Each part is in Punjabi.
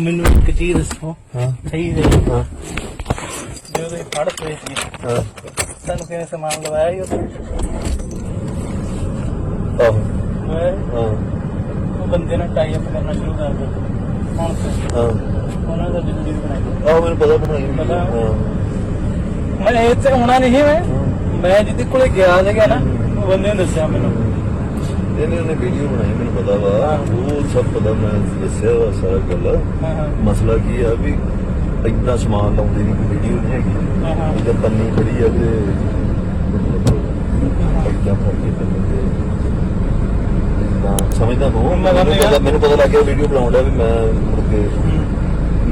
ਮੈਨੂੰ ਇੱਕ ਚੀਜ਼ ਦੱਸੋ। ਹਾਂ। ਸਹੀ ਹੈ ਹਾਂ। ਜਦੋਂ ਤੁਸੀਂ ਫੜ ਪਏ ਸੀ। ਹਾਂ। ਕਿਵੇਂ ਸਮਾਨ ਲਵਾਇਆ ਹੀ ਆਹੋ। ਉਹ ਬੰਦੇ ਨਾਲ ਟਾਈ ਅਪ ਕਰਨਾ ਸ਼ੁਰੂ ਕਰ ਦਿੱਤਾ। ਹੁਣ ਹਾਂ। ਉਹਨਾਂ ਦਾ ਵੀਡੀਓ ਬਣਾਈ। ਆਹੋ ਮੈਨੂੰ ਪਤਾ ਬਣਾਈ ਪਤਾ? ਹਾਂ। ਮੈਂ ਤੇ ਹੋਣਾ ਨਹੀਂ ਮੈਂ। ਮੈਂ ਜਿਹਦੇ ਕੋਲੇ ਗਿਆ ਸੀਗਾ ਨਾ ਉਹ ਬੰਦੇ ਨੇ ਦੱਸਿਆ ਮੈਨੂੰ। ਇਹਨੇ ਉਹਨੇ ਵੀਡੀਓ ਬਣਾਈ ਮੈਨੂੰ ਪਤਾ ਵਾ। ਉਹ ਸਭ ਪਤਾ ਮੈਂ ਦੱਸਿਆ ਵਾ ਸਾਰਾ ਗੱਲ। ਹਾਂ ਹਾਂ। ਮਸਲਾ ਕੀ ਆ ਵੀ ਇੰਨਾ ਸਮਾਨ ਲਾਉਂਦੀ ਨਹੀਂ ਵੀਡੀਓ ਨਹੀਂ ਹੈਗੀ। ਹਾਂ ਹਾਂ। ਜੇ ਪੰਨੀ ਖੜੀ ਆ ਤੇ ਤੇ ਤਾਂ ਸਮਝਦਾ ਮੈਂ ਮੈਨੂੰ। ਪਤਾ ਲੱਗ ਗਿਆ ਵੀਡੀਓ ਬਣਾਉਣ ਦਾ ਵੀ ਮੈਂ ਮੁੜ ਕੇ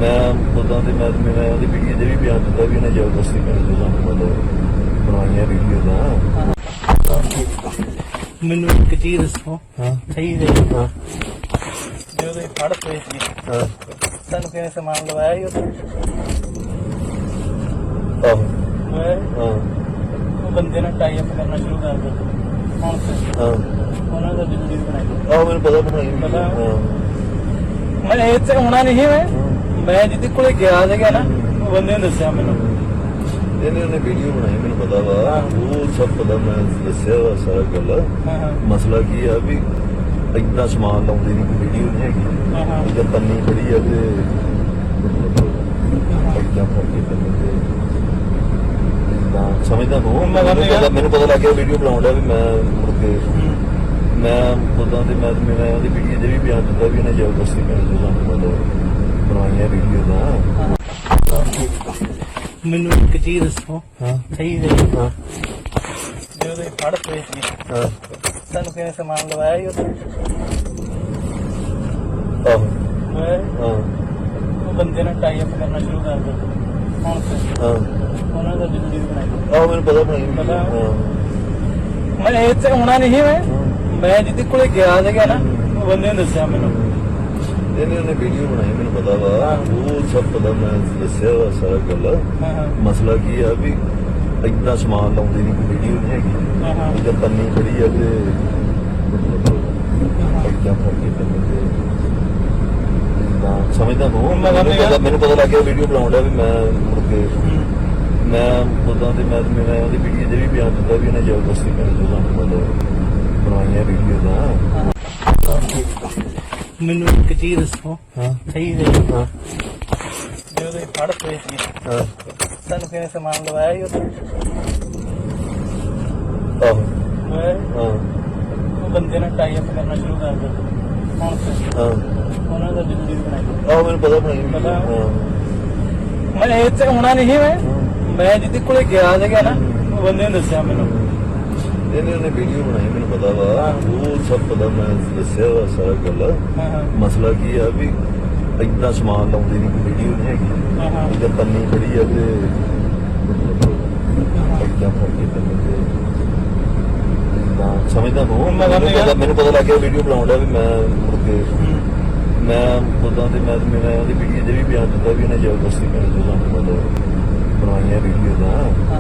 ਮੈਂ ਉਦਾਂ ਤੇ ਮੈਂ ਮੈਂ ਉਹਦੀ ਵੀਡੀਓ ਦੇ ਵੀ ਬਿਆਨ ਦਿੱਤਾ ਵੀ ਇਹਨੇ ਜ਼ਬਰਦਸਤੀ ਮੈਨੂੰ ਜਦੋਂ ਮਤਲਬ ਬਣਾਈਆਂ ਵੀਡੀਓ ਦਾ। ਮੈਨੂੰ ਇੱਕ ਚੀਜ਼ ਦੱਸੋ। ਹਾਂ। ਸਹੀ ਹਾਂ। ਜਦੋਂ ਤੁਸੀਂ ਫੜ ਪਏ ਸੀ। ਹਾਂ। ਤੁਹਾਨੂੰ ਕਿਵੇਂ ਸਮਾਨ ਲਵਾਇਆ ਹੀ। ਉਹ ਬੰਦੇ ਨਾਲ ਟਾਈ ਅਪ ਕਰਨਾ ਸ਼ੁਰੂ ਕਰ ਦਿੱਤਾ। ਹੁਣ ਹਾਂ। ਉਹਨਾਂ ਦਾ ਵੀਡੀਓ ਬਣਾਈ। ਆਹੋ ਮੈਨੂੰ ਪਤਾ ਬਣਾਈ ਪਤਾ? ਹਾਂ। ਮੈਂ ਤੇ ਹੋਣਾ ਨਹੀਂ ਮੈਂ। ਮੈਂ ਜਿਹਦੇ ਕੋਲੇ ਗਿਆ ਸੀਗਾ ਨਾ ਉਹ ਬੰਦੇ ਨੇ ਦੱਸਿਆ ਮੈਨੂੰ। ਇਹਨੇ ਉਹਨੇ ਵੀਡੀਓ ਬਣਾਈ ਮੈਨੂੰ ਪਤਾ ਵਾ। ਉਹ ਸਭ ਪਤਾ ਮੈਂ ਦੱਸਿਆ ਵਾ ਸਾਰਾ ਗੱਲ। ਹਾਂ ਹਾਂ ਮਸਲਾ ਕੀ ਆ ਵੀ ਇੰਨਾ ਸਮਾਨ ਲਾਉਂਦੀ ਨਹੀਂ ਵੀਡੀਓ ਨਹੀਂ ਹੈਗੀ। ਹਾਂ ਹਾਂ ਜੇ ਪੰਨੀ ਖੜੀ ਆ ਤੇ ਇੱਦਾਂ ਕਰਕੇ ਪੰਨੀ ਤੇ ਤਾਂ ਸਮਝਦਾ ਸਮਝ ਮੈਨੂੰ। ਪਤਾ- ਮੈਨੂੰ ਪਤਾ ਲੱਗ ਗਿਆ ਵੀਡੀਓ ਬਣਾਉਣ ਦਾ ਵੀ ਮੈਂ ਮੁੜ ਕੇ ਮੈਂ ਉਦਾਂ ਤੇ ਮੈਂ ਮੈਂ ਉਹਦੀ ਵੀਡੀਓ ਦੇ ਵੀ ਬਿਆਨ ਦਿੱਤਾ ਵੀ ਇਹਨੇ ਜ਼ਬਰਦਸਤੀ ਮੈਨੂੰ ਜਦੋਂ ਮਤਲਬ ਬਣਾਈਆਂ ਵੀਡੀਓ ਦਾ। ਮੈਨੂੰ ਇੱਕ ਚੀਜ਼ ਦੱਸੋ। ਹਾਂ। ਸਹੀ ਹੈ ਹਾਂ। ਜਦੋਂ ਫੜ ਪਏ ਸੀ। ਹਾਂ। ਤੁਹਾਨੂੰ ਕਿਵੇਂ ਸਮਾਨ ਲਵਾਇਆ ਹੀ ਉੱਥੇ? ਆਹੋ। ਮੈਂ ਹਾਂ? ਉਹ ਬੰਦੇ ਨਾਲ ਟਾਈ ਅਪ ਕਰਨਾ ਸ਼ੁਰੂ ਕਰ ਦਿੱਤਾ। ਹੁਣ ਤੇ ਹਾਂ। ਉਹਨਾਂ ਦਾ ਵੀਡੀਓ ਬਣਾਈ। ਆਹੋ ਮੈਨੂੰ ਪਤਾ ਬਣਾਈ ਪਤਾ? ਮੈਂ ਤੇ ਹੋਣਾ ਨਹੀਂ ਮੈਂ। ਮੈਂ ਜਿਹਦੇ ਕੋਲੇ ਗਿਆ ਸੀਗਾ ਨਾ ਉਹ ਬੰਦੇ ਨੇ ਦੱਸਿਆ ਮੈਨੂੰ। ਇਹਨੇ ਉਹਨੇ ਵੀਡੀਓ ਬਣਾਈ ਮੈਨੂੰ ਪਤਾ ਵਾ। ਉਹ ਸਭ ਪਤਾ ਮੈਂ ਦੱਸਿਆ ਵਾ ਸਾਰਾ ਗੱਲ। ਹਾਂ ਹਾਂ। ਮਸਲਾ ਕੀ ਆ ਵੀ ਇੰਨਾ ਸਮਾਨ ਲਾਉਂਦੀ ਨਹੀਂ ਵੀਡੀਓ ਨਹੀਂ ਹੈਗੀ। ਹਾਂ ਹਾਂ। ਜੇ ਪੰਨੀ ਖੜੀ ਆ ਤੇ ਕਰਕੇ ਤੇ ਤਾਂ ਸਮਝਦਾ ਸਮਝ ਮੈਨੂੰ। ਪਤਾ- ਲੱਗ ਗਿਆ ਵੀਡੀਓ ਬਣਾਉਣ ਦਾ ਵੀ ਮੈਂ ਮੁੜ ਕੇ ਮੈਂ ਉਦਾਂ ਤੇ ਮੈਂ ਮੈਂ ਉਹਦੀ ਵੀਡੀਓ ਦੇ ਵੀ ਬਿਆਨ ਦਿੱਤਾ ਵੀ ਇਹਨੇ ਜ਼ਬਰਦਸਤੀ ਮੈਨੂੰ ਜਦੋਂ ਮਤਲਬ ਬਣਾਈਆਂ ਵੀਡੀਓ ਦਾ ਮੈਨੂੰ ਇੱਕ ਚੀਜ਼ ਦੱਸੋ। ਹਾਂ। ਸਹੀ ਹਾਂ। ਜਦੋਂ ਤੁਸੀਂ ਫੜ ਪਏ ਸੀ। ਹਾਂ। ਤੁਹਾਨੂੰ ਕਿਵੇਂ ਸਮਾਨ ਲਵਾਇਆ ਹੀ ਉੱਥੇ? ਆਹੋ। ਮੈਂ ਹਾਂ। ਉਹ ਬੰਦੇ ਨਾਲ ਟਾਈ ਅਪ ਕਰਨਾ ਸ਼ੁਰੂ ਕਰ ਦਿੱਤਾ। ਹੁਣ ਤੇ ਹਾਂ। ਉਹਨਾਂ ਦਾ ਵੀਡੀਓ ਬਣਾਈ। ਆਹੋ ਮੈਨੂੰ ਪਤਾ ਬਣਾਈ ਪਤਾ? ਹਾਂ। ਮੈਂ ਤੇ ਹੋਣਾ ਨਹੀਂ ਮੈਂ। ਮੈਂ ਜਿਹਦੇ ਕੋਲੇ ਗਿਆ ਸੀਗਾ ਨਾ ਉਹ ਬੰਦੇ ਨੇ ਦੱਸਿਆ ਮੈਨੂੰ। ਇਹਨੇ ਉਹਨੇ ਵੀਡੀਓ ਬਣਾਈ ਮੈਨੂੰ ਪਤਾ ਵਾ। ਉਹ ਸਭ ਪਤਾ ਮੈਂ ਦੱਸਿਆ ਵਾ ਸਾਰਾ ਗੱਲ ਹਾਂ। ਹਾਂ ਮਸਲਾ ਕੀ ਆ ਵੀ ਇੰਨਾ ਸਮਾਨ ਲਾਉਂਦੀ ਨਹੀਂ ਵੀਡੀਓ ਨਹੀਂ ਹੈਗੀ। ਹਾਂ। ਹਾਂ ਜੇ ਪੰਨੀ ਖੜੀ ਆ ਤੇ ਇੱਦਾਂ ਕਰਕੇ ਪੰਨੀ ਤੇ ਤਾਂ ਸਮਝਦਾ ਸਮਝ ਮੈਨੂੰ। ਪਤਾ- ਪਤਾ ਲੱਗ ਗਿਆ ਵੀਡੀਓ ਬਣਾਉਣ ਦਾ ਵੀ ਮੈਂ ਮੁੜ ਕੇ ਮੈਂ ਉਦਾਂ ਤੇ ਮੈਂ ਮੈਂ ਉਹਦੀ ਵੀਡੀਓ ਦੇ ਵੀ ਬਿਆਨ ਦਿੱਤਾ ਵੀ ਇਹਨੇ ਜ਼ਬਰਦਸਤੀ ਮੈਨੂੰ ਜਦੋਂ ਮਤਲਬ ਬਣਾਈਆਂ ਵੀਡੀਓ ਦਾ।